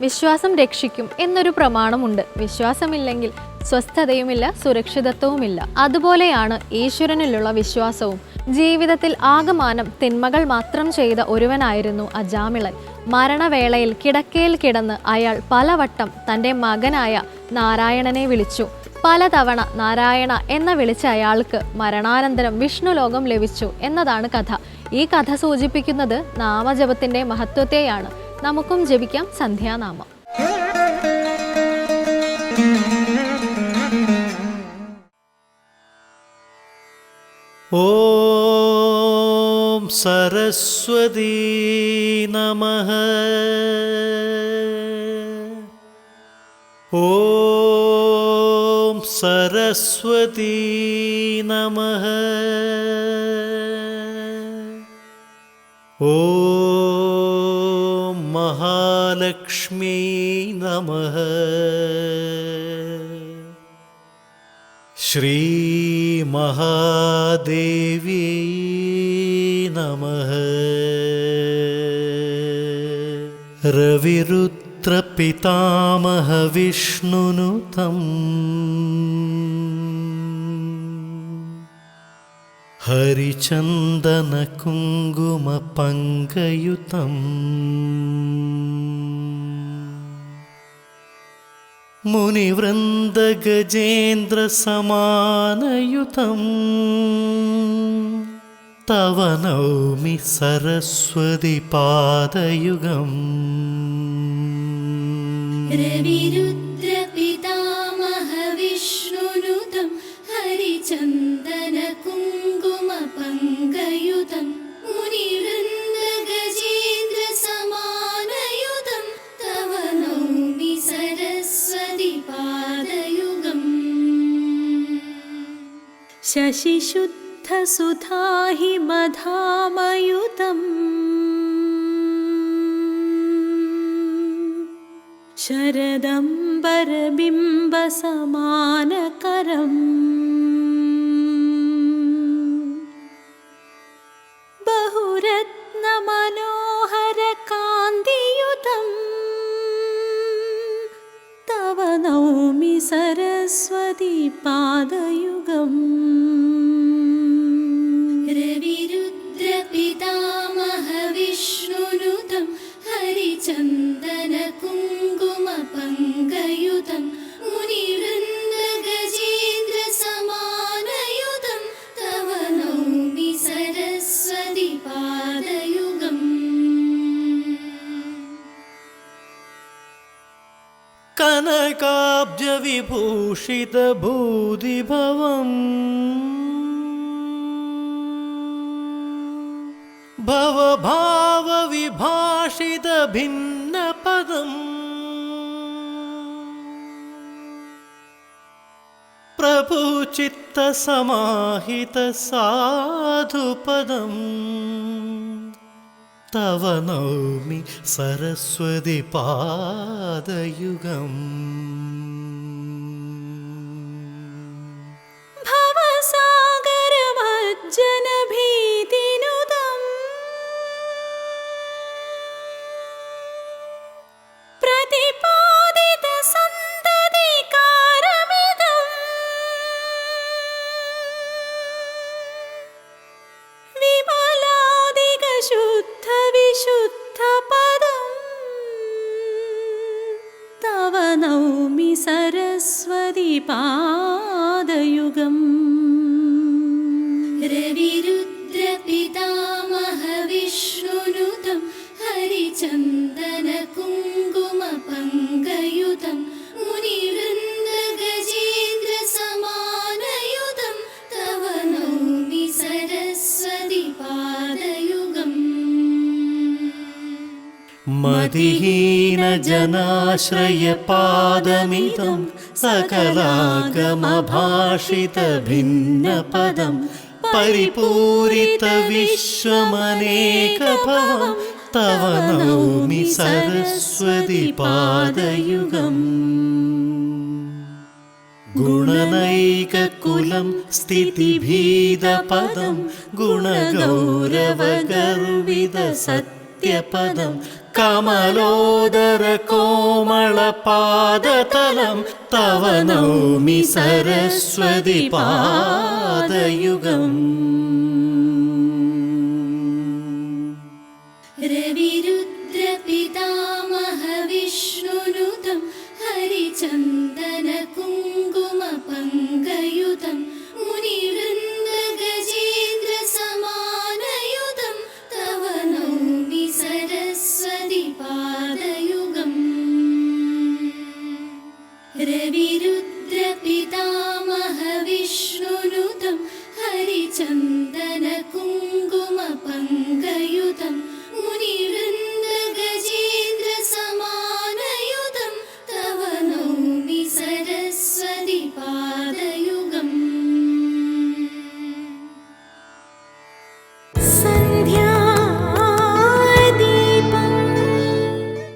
വിശ്വാസം രക്ഷിക്കും എന്നൊരു പ്രമാണമുണ്ട്. വിശ്വാസമില്ലെങ്കിൽ സ്വസ്ഥതയുമില്ല സുരക്ഷിതത്വവുമില്ല. അതുപോലെയാണ് ഈശ്വരനിലുള്ള വിശ്വാസവും. ജീവിതത്തിൽ ആകമാനം തിന്മകൾ മാത്രം ചെയ്ത ഒരുവനായിരുന്നു അജാമിളൻ. മരണവേളയിൽ കിടക്കയിൽ കിടന്ന് അയാൾ പലവട്ടം തന്റെ മകനായ നാരായണനെ വിളിച്ചു. പലതവണ നാരായണ എന്ന വിളിച്ച അയാൾക്ക് മരണാനന്തരം വിഷ്ണുലോകം ലഭിച്ചു എന്നതാണ് കഥ. ഈ കഥ സൂചിപ്പിക്കുന്നത് നാമജപത്തിന്റെ മഹത്വത്തെയാണ്. നമുക്കും ജപിക്കാം സന്ധ്യാനാമം. ഓം സരസ്വതീ നമ. ഓം സരസ്വതീ നമ. ഓ महालक्ष्मी नमः। श्रीमहादेवी नमः। रविरुद्रपितामहविष्णुनुतम् हरिचन्दनकुङ्कुमपङ्कयुतम् मुनिवृन्दगजेन्द्रसमानयुतम् तव नौमि सरस्वति मधामयुतम्। शरदम्बरबिम्बसमानकरम् कनकाब्जविभूषितभूदिभवम्। भवभावविभाषितभिन्नपदम्। प्रभुचित्तसमाहितसाधुपदम् തവ നൗമി സരസ്വതി പാദയുഗം. नौमि सरस्वति पादयुगम् रविरुद्रपितामहविष्णुनुतं हरिचन्दनकुङ्कुमपङ्कयुतं मदिहीनजनाश्रयपादमिदं सकलागमभाषितभिन्नपदं परिपूरितविश्वमनेकभवं तव नौमि सरस्वति पादयुगम् गुणनैककुलं स्थितिभीदपदं गुणगौरवगर्वितसत्यपदं കമലോദര കോമള പാദതലം തവ നൗമി സരസ്വതി പാദയുഗം रविरुद्रपितामहविष्णुनुतं हरिचन्दनकुङ्कुमपङ्गयुतं मुनिवृन्दगजेन्द्रसमानयुतं रुद्रपितामहविष्णुनुतं हरिचन्दनकुङ्कुमपङ्गयुतं मुनिवृन्दगजेन्द्रसमानयुतं तव नौमि सरस्वतिपाद